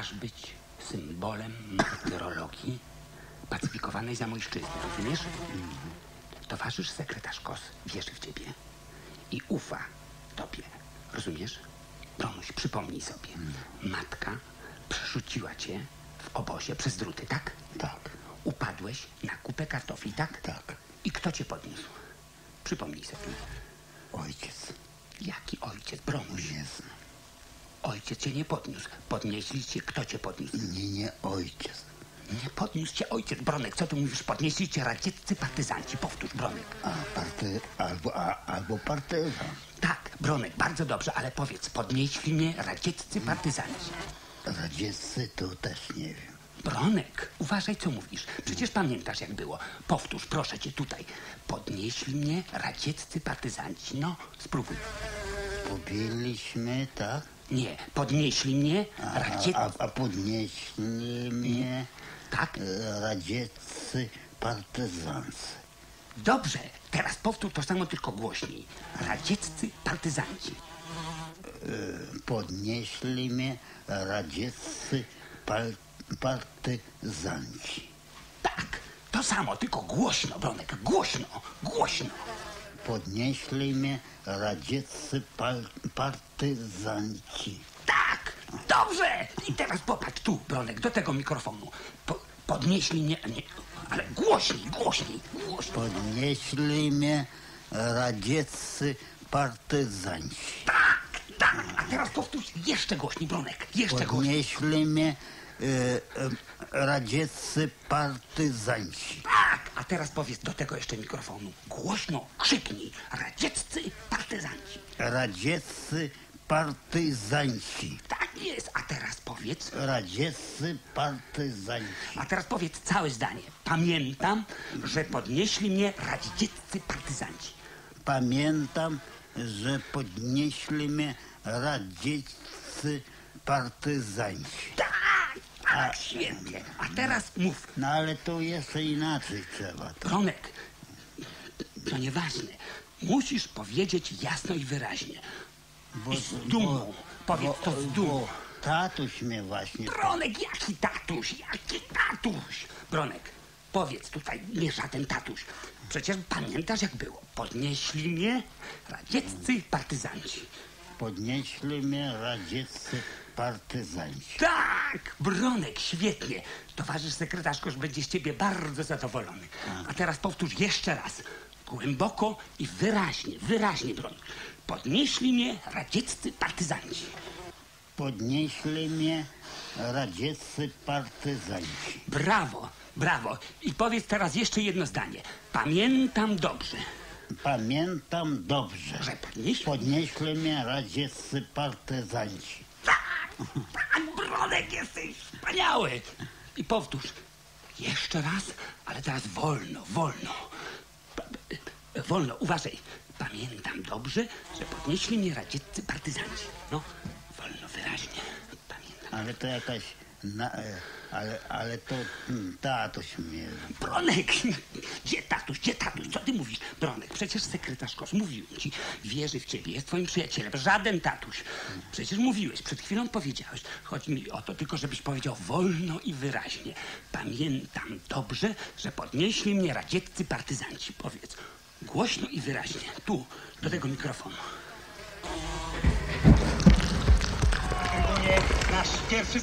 masz być symbolem martyrologii pacyfikowanej zamojszczyzny, rozumiesz? Towarzysz sekretarz KOS wierzy w ciebie i ufa tobie, rozumiesz? Bromuś, przypomnij sobie. Matka przerzuciła cię w obozie przez druty, tak? Tak, Upadłeś na kupę kartofli, tak? tak. I kto cię podniósł? Przypomnij sobie. Ojciec. Jaki ojciec, Bromuś? Nie znam. Ojciec cię nie podniósł. Podnieśli cię, kto cię podniósł? Nie, nie ojciec. Nie podniósł cię ojciec, Bronek. Co tu mówisz? Podnieśli cię radzieccy partyzanci. Powtórz, Bronek. A party, albo, a, albo partyzan. Tak, Bronek, bardzo dobrze, ale powiedz, podnieśli mnie radzieccy partyzanci. Radzieccy to też nie wiem. Bronek, uważaj, co mówisz. Przecież pamiętasz, jak było. Powtórz, proszę cię, tutaj. Podnieśli mnie radzieccy partyzanci. No, spróbuj. Pobiliśmy, tak? Nie, podnieśli mnie radzieccy... a, a podnieśli mnie Tak? radzieccy partyzancy. Dobrze, teraz powtórz to samo, tylko głośniej. Radzieccy partyzanci. Podnieśli mnie radzieccy pal, partyzanci. Tak, to samo, tylko głośno, Bronek, głośno, głośno. Podnieśli mnie radzieccy pal, partyzanci. Tak, dobrze. I teraz popatrz tu, Bronek, do tego mikrofonu. Po, podnieśli mnie, nie, ale głośniej, głośniej, głośniej. Podnieśli mnie radzieccy partyzanci. Tak, tak. A teraz powtórz jeszcze głośniej, Bronek, jeszcze głośniej. Podnieśli mnie e, e, radzieccy partyzanci. Tak, teraz powiedz do tego jeszcze mikrofonu. Głośno, krzyknij. Radzieccy partyzanci. Radzieccy partyzanci. Tak jest, a teraz powiedz, Radzieccy partyzanci. a teraz powiedz całe zdanie. Pamiętam, że podnieśli mnie radzieccy partyzanci. Pamiętam, że podnieśli mnie radzieccy partyzanci. Tak, tak, świetnie. A teraz mów, No ale to jeszcze inaczej trzeba. To. Bronek, to nieważne. Musisz powiedzieć jasno i wyraźnie. Bo, I z dumą. Powiedz to z dumą. Bo tatuś mnie właśnie... Bronek, jaki tatuś, jaki tatuś? Bronek, powiedz tutaj, nie żaden tatuś. Przecież pamiętasz jak było. Podnieśli mnie radzieccy partyzanci. Podnieśli mnie radzieccy partyzanci. Tak, Bronek, świetnie. Towarzysz sekretarz Kosz będzie z ciebie bardzo zadowolony. A teraz powtórz jeszcze raz. Głęboko i wyraźnie, wyraźnie, Bronek. Podnieśli mnie radzieccy partyzanci. Podnieśli mnie radzieccy partyzanci. Brawo, brawo. I powiedz teraz jeszcze jedno zdanie. Pamiętam dobrze, Pamiętam dobrze. że podnieśli... Podnieśli mnie radzieccy partyzanci. Tak, tak, Bronek, jesteś wspaniały. I powtórz. Jeszcze raz, ale teraz wolno, wolno. E, Wolno, uważaj. Pamiętam dobrze, że podnieśli mnie radzieccy partyzanci. No, wolno, wyraźnie. Pamiętam. Ale to jakaś... Na, e, ale, ale to mm, tatuś mnie... Bronek, gdzie tatuś, gdzie tatuś? Co ty mówisz? Przecież sekretarz Kos mówił ci, wierzy w ciebie, jest twoim przyjacielem. Żaden tatuś. Przecież mówiłeś, przed chwilą powiedziałeś. Chodzi mi o to tylko, żebyś powiedział wolno i wyraźnie. Pamiętam dobrze, że podnieśli mnie radzieccy partyzanci. Powiedz głośno i wyraźnie. Tu, do tego mikrofonu. Nasz pierwszy